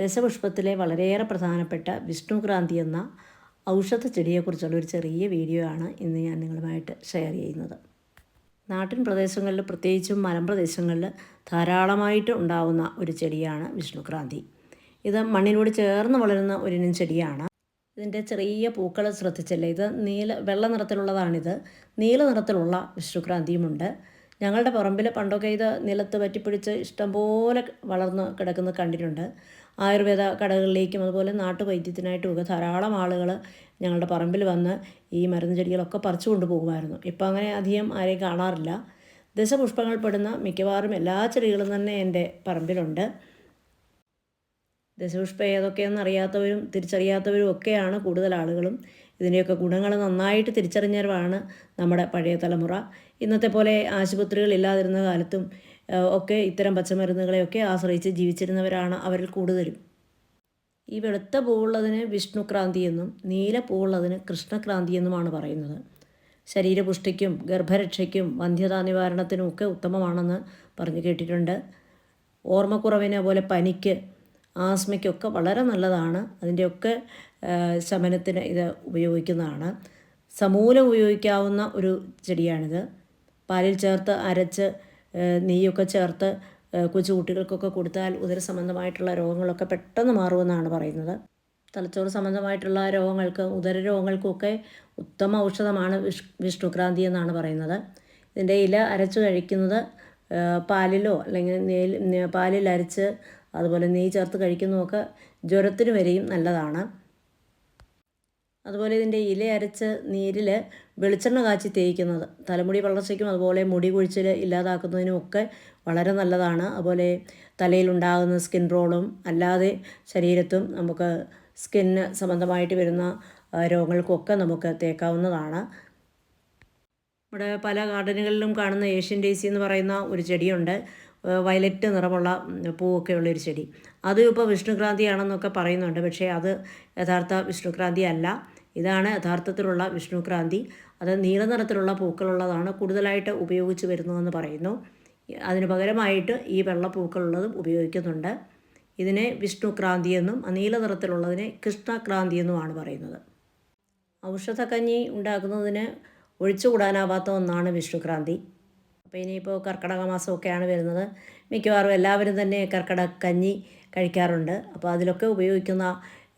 ദശപുഷ്പത്തിലെ വളരെയേറെ പ്രധാനപ്പെട്ട വിഷ്ണുക്രാന്തി എന്ന ഔഷധ ചെടിയെക്കുറിച്ചുള്ള ഒരു ചെറിയ വീഡിയോ ആണ് ഇന്ന് ഞാൻ നിങ്ങളുമായിട്ട് ഷെയർ ചെയ്യുന്നത്. നാട്ടിൻ പ്രദേശങ്ങളിൽ പ്രത്യേകിച്ചും മലമ്പ്രദേശങ്ങളിൽ ധാരാളമായിട്ട് ഉണ്ടാവുന്ന ഒരു ചെടിയാണ് വിഷ്ണുക്രാന്തി. ഇത് മണ്ണിനോട് ചേർന്ന് വളരുന്ന ഒരിനം ചെടിയാണ്. ഇതിന്റെ ചെറിയ പൂക്കൾ ശ്രദ്ധിച്ചല്ലേ? ഇത് നീല വെള്ള നിറത്തിലുള്ളതാണിത്. നീല നിറത്തിലുള്ള വിഷ്ണുക്രാന്തിയുമുണ്ട്. ഞങ്ങളുടെ പറമ്പിൽ പണ്ടൊക്കെ ഇത് നിലത്ത് പറ്റിപ്പിടിച്ച് ഇഷ്ടംപോലെ വളർന്ന് കിടക്കുന്നത് കണ്ടിട്ടുണ്ട്. ആയുർവേദ കടകളിലേക്കും അതുപോലെ നാട്ടുവൈദ്യത്തിനായിട്ടും ഒക്കെ ധാരാളം ആളുകൾ ഞങ്ങളുടെ പറമ്പിൽ വന്ന് ഈ മരുന്ന് ചെടികളൊക്കെ പറിച്ചു കൊണ്ടുപോകുമായിരുന്നു. ഇപ്പം അങ്ങനെ അധികം ആരെയും കാണാറില്ല. ദശപുഷ്പങ്ങൾ പെടുന്ന മിക്കവാറും എല്ലാ ചെടികളും തന്നെ എന്റെ പറമ്പിലുണ്ട്. ദശപുഷ്പം ഏതൊക്കെയെന്ന് അറിയാത്തവരും തിരിച്ചറിയാത്തവരും ഒക്കെയാണ് കൂടുതൽ ആളുകളും. ഇതിന്റെയൊക്കെ ഗുണങ്ങൾ നന്നായിട്ട് തിരിച്ചറിഞ്ഞവരാണ് നമ്മുടെ പഴയ തലമുറ. ഇന്നത്തെ പോലെ ആശുപത്രികൾ ഇല്ലാതിരുന്ന കാലത്തും ഒക്കെ ഇത്തരം പച്ചമരുന്നുകളെയൊക്കെ ആശ്രയിച്ച് ജീവിച്ചിരുന്നവരാണ് അവരിൽ കൂടുതലും. ഈ വെളുത്ത പൂവുള്ളതിന് വിഷ്ണുക്രാന്തി എന്നും നീല പൂവുള്ളതിന് കൃഷ്ണക്രാന്തി എന്നുമാണ് പറയുന്നത്. ശരീരപുഷ്ടിക്കും ഗർഭരക്ഷയ്ക്കും വന്ധ്യതാ നിവാരണത്തിനും ഒക്കെ ഉത്തമമാണെന്ന് പറഞ്ഞു കേട്ടിട്ടുണ്ട്. ഓർമ്മക്കുറവിനെ പോലെ പനിക്ക് ആസ്മയ്ക്കൊക്കെ വളരെ നല്ലതാണ്. അതിന്റെയൊക്കെ ശമനത്തിന് ഇത് ഉപയോഗിക്കുന്നതാണ്. സമൂലം ഉപയോഗിക്കാവുന്ന ഒരു ചെടിയാണിത്. പാലിൽ ചേർത്ത് അരച്ച് നെയ്യൊക്കെ ചേർത്ത് കൊച്ചു കുട്ടികൾക്കൊക്കെ കൊടുത്താൽ ഉദര സംബന്ധമായിട്ടുള്ള രോഗങ്ങളൊക്കെ പെട്ടെന്ന് മാറുമെന്നാണ് പറയുന്നത്. തലച്ചോറ് സംബന്ധമായിട്ടുള്ള രോഗങ്ങൾക്ക് ഉദര രോഗങ്ങൾക്കൊക്കെ ഉത്തമ ഔഷധമാണ് വിഷ് വിഷ്ണുക്രാന്തി എന്നാണ് പറയുന്നത്. ഇതിന്റെ ഇല അരച്ച് കഴിക്കുന്നത് പാലിലോ അല്ലെങ്കിൽ നെയ്യിൽ പാലിൽ അരച്ച് അതുപോലെ നെയ്യ് ചേർത്ത് കഴിക്കുന്നതൊക്കെ ജ്വരത്തിന് വരെയും നല്ലതാണ്. അതുപോലെ ഇതിന്റെ ഇല അരച്ച് നീരിൽ വെളിച്ചെണ്ണ കാച്ചി തേയ്ക്കുന്നത് തലമുടി വളർച്ചയ്ക്കും അതുപോലെ മുടി കൊഴിച്ചിൽ ഇല്ലാതാക്കുന്നതിനും ഒക്കെ വളരെ നല്ലതാണ്. അതുപോലെ തലയിലുണ്ടാകുന്ന സ്കിൻ റോളും അല്ലാതെ ശരീരത്തും നമുക്ക് സ്കിന്ന് സംബന്ധമായിട്ട് വരുന്ന രോഗങ്ങൾക്കൊക്കെ നമുക്ക് തേക്കാവുന്നതാണ്. നമ്മുടെ പല ഗാർഡനുകളിലും കാണുന്ന ഏഷ്യൻ ഡേസി എന്ന് പറയുന്ന ഒരു ചെടിയുണ്ട്. വയലറ്റ് നിറമുള്ള പൂവൊക്കെ ഉള്ളൊരു ചെടി. അത് ഇപ്പോൾ വിഷ്ണുക്രാന്തിയാണെന്നൊക്കെ പറയുന്നുണ്ട്. പക്ഷേ അത് യഥാർത്ഥ വിഷ്ണുക്രാന്തി അല്ല. ഇതാണ് യഥാർത്ഥത്തിലുള്ള വിഷ്ണുക്രാന്തി. അത് നീല നിറത്തിലുള്ള പൂക്കളുള്ളതാണ് കൂടുതലായിട്ട് ഉപയോഗിച്ച് വരുന്നതെന്ന് പറയുന്നു. അതിന് പകരമായിട്ട് ഈ വെള്ളപ്പൂക്കളുള്ളതും ഉപയോഗിക്കുന്നുണ്ട്. ഇതിനെ വിഷ്ണുക്രാന്തി എന്നും നീല നിറത്തിലുള്ളതിനെ കൃഷ്ണക്രാന്തി എന്നുമാണ് പറയുന്നത്. ഔഷധക്കഞ്ഞി ഉണ്ടാക്കുന്നതിന് ഒഴിച്ചുകൂടാനാവാത്ത ഒന്നാണ് വിഷ്ണുക്രാന്തി. അപ്പോൾ ഇനിയിപ്പോൾ കർക്കിടക മാസമൊക്കെയാണ് വരുന്നത്. മിക്കവാറും എല്ലാവരും തന്നെ കർക്കിടക കഞ്ഞി കഴിക്കാറുണ്ട്. അപ്പോൾ അതിലൊക്കെ ഉപയോഗിക്കുന്ന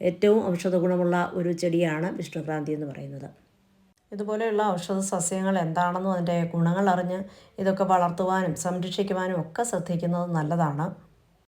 ഏറ്റവും ഔഷധ ഗുണമുള്ള ഒരു ചെടിയാണ് വിഷ്ണുക്രാന്തി എന്ന് പറയുന്നത്. ഇതുപോലെയുള്ള ഔഷധ സസ്യങ്ങൾ എന്താണെന്നും അതിന്റെ ഗുണങ്ങൾ അറിഞ്ഞ് ഇതൊക്കെ വളർത്തുവാനും സംരക്ഷിക്കുവാനും ഒക്കെ ശ്രദ്ധിക്കുന്നത് നല്ലതാണ്.